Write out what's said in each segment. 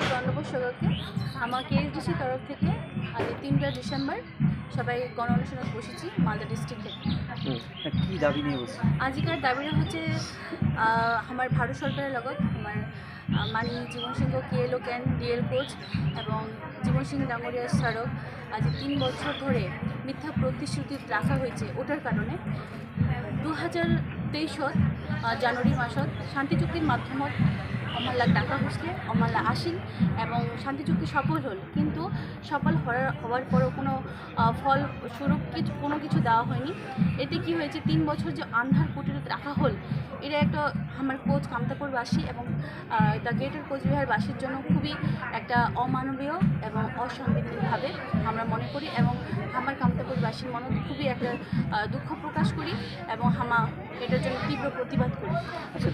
দণ্ডবসকে আমার কেএসডিসি তরফ থেকে আজ তিনটা ডিসেম্বর সবাই গণ অনুষ্ঠানে বসেছি মালদা ডিস্ট্রিক্টে। কি দাবি নিয়ে বসছে আজিকার দাবিটা হচ্ছে আমার ভারত সরকারের লগত আমার মাননীয় জীবন সিংহ কে ক্যান ডিএল কোচ এবং জীবন সিং ডাঙ্গরিয়া স্মারক আজ তিন বছর ধরে মিথ্যা প্রতিশ্রুতি রাখা হয়েছে ওটার কারণে। দু হাজার তেইশত জানুৱাৰী মাসত শান্তি চুক্তির মাধ্যমত অমাল্লাক ডাকা হৈছিলে অমাল্লা আসিল এবং শান্তি চুক্তি সফল হল। কিন্তু সফল হওয়ার হওয়ার পরও কোনো ফল স্বরূপ কিছু, কোনো কিছু দেওয়া হয়নি। এতে কি হয়েছে, তিন বছর যে আন্ধার কুটিরত রাখা হল, এটা একটা আমার কোচ কামতাপুরবাসী এবং দ্য গ্রেটার কোচবিহারবাসীর জন্য খুবই একটা অমানবীয় এবং অসাংবিধানিকভাবে আমরা মনে করি এবং আমার কামতাপুরবাসীর মনে খুবই একটা দুঃখ প্রকাশ করি এবং হামা এটার জন্য তীব্র প্রতিবাদ করি। আচ্ছা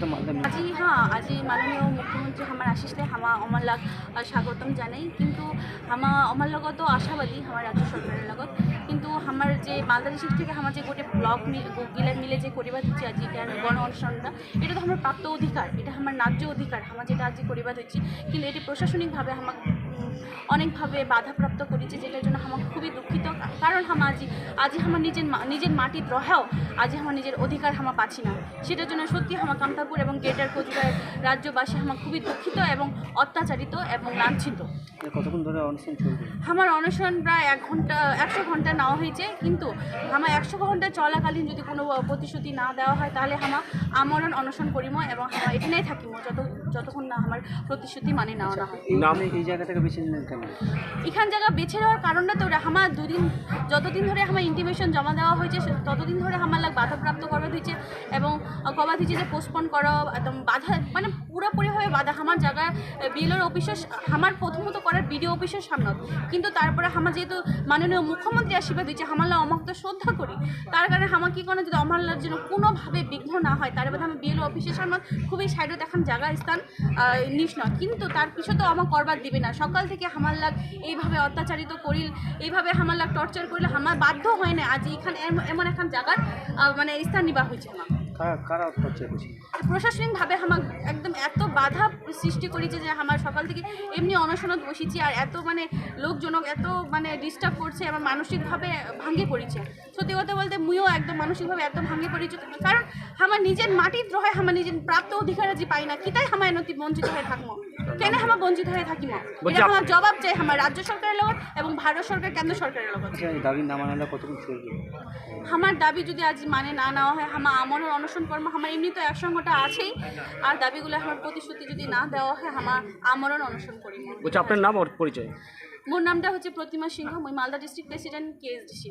আজি হ্যাঁ আজি মাননীয় মুখ্যমন্ত্রী আমার আসিসলে হামা আমার লাগ স্বাগতম জানাই। কিন্তু হামা আমার লগত আশাবাদী আমার রাজ্য সরকারের লগত। কিন্তু আমার যে মালদা ডিস্ট্রিক্ট থেকে আমার যে গোটে ব্লক গিলা মিলে যে করিবা দিচ্ছি আজি গণ অনুষ্ঠানটা এটা তো আমার প্রাপ্ত অধিকার এটা আমার ন্যায্য অধিকার আমার যেটা আজি করিবা দিচ্ছি কিন্তু এটি প্রশাসনিকভাবে আমার অনেকভাবে বাধাপ্রাপ্ত করেছে যেটার জন্য আমার খুবই দুঃখিত। কারণ হামা আজি আজি আমার নিজের নিজের মাটির রহেও আজি আমার নিজের অধিকার হামা পাচ্ছি না। সেটার জন্য সত্যি আমার কামতাপুর এবং গ্রেটার কোচবিহার রাজ্যবাসী আমার খুবই দুঃখিত এবং অত্যাচারিত এবং লাঞ্ছিত। কতক্ষণ ধরে চলবে? আমার অনশন প্রায় এক ঘণ্টা একশো ঘণ্টা নেওয়া হয়েছে কিন্তু আমার একশো ঘণ্টা চলাকালীন যদি কোনো প্রতিশ্রুতি না দেওয়া হয় তাহলে আমার আমরণ অনশন করিম এবং আমার এখানেই থাকিম যত যতক্ষণ না আমার প্রতিশ্রুতি মানে নেওয়া না হয়। এই এই জায়গাটাকে এখান জায়গা বেছে নেওয়ার কারণটা তো আমার দুদিন, যতদিন ধরে আমার ইন্টিমেশন জমা দেওয়া হয়েছে ততদিন ধরে আমার লাগ বাধাপ্রাপ্ত করা হয়েছে এবং কবা দিয়েছে যে পোস্টপন করা বাধা মানে বাধা আমার জায়গায় বিএলওর অফিসের আমার প্রথমত করার বিডিও অফিসের সামনে। কিন্তু তারপরে আমার যেহেতু মাননীয় মুখ্যমন্ত্রী আশীর্বাদ দিচ্ছে আমাল্লা আমাকে তো শ্রদ্ধা করি, তার কারণে আমার কি কোনো যদি আমাল্লার যেন কোনোভাবে বিঘ্ন না হয়, তার মধ্যে আমি বিএলও অফিসের সামনে খুবই সাইডে দেখান জায়গা, স্থান নিস না কিন্তু তার পিছনে তো আমার করবার দিবে না। সকাল থেকে লাগ এইভাবে অত্যাচারিত করিল, এইভাবে লাগ টর্চার করিল আমার বাধ্য হয় না আজ এখানে এম- এমন এখন জায়গার মানে স্থান নিবা হয়েছে আমার কারা কারা অত্যাচার করছে প্রশাসনিকভাবে আমার একদম এত বাধা সৃষ্টি করেছে যে আমার সকাল থেকে এমনি অনশনত বসেছি আর এত মানে লোকজনক এত মানে ডিস্টার্ব করছে আমার মানসিকভাবে ভাঙ্গে পড়েছে। সত্যি কথা বলতে মুইও একদম মানসিকভাবে এত ভাঙ্গে পড়েছি কারণ আমার নিজের মাটির রহে আমার নিজের প্রাপ্ত অধিকার আজি পাই না কিতাই আমার এনতি বঞ্চিত হয়ে থাকব কেন আমার বঞ্চিত হয়ে থাকিম? এটা আমার জবাব চাই আমার রাজ্য সরকারের লগত এবং ভারত সরকার কেন্দ্র সরকারের লগত। আচ্ছা দাবি না মানালে কতক্ষণ চলবে? আমার দাবি যদি আজ মানে না নেওয়া হয় আমার আমরও অনশন কর্ম আমার এমনি তো একসঙ্গটা আছেই। আর দাবিগুলো আমার প্রতিশ্রুতি যদি না দেওয়া হয় আমার আমরণ অনশন করি। বলছি আপনার নাম আর পরিচয়? মোর নামটা হচ্ছে প্রতিমা সিংহ মই মালদা ডিস্ট্রিক্ট প্রেসিডেন্ট কেএসডিসি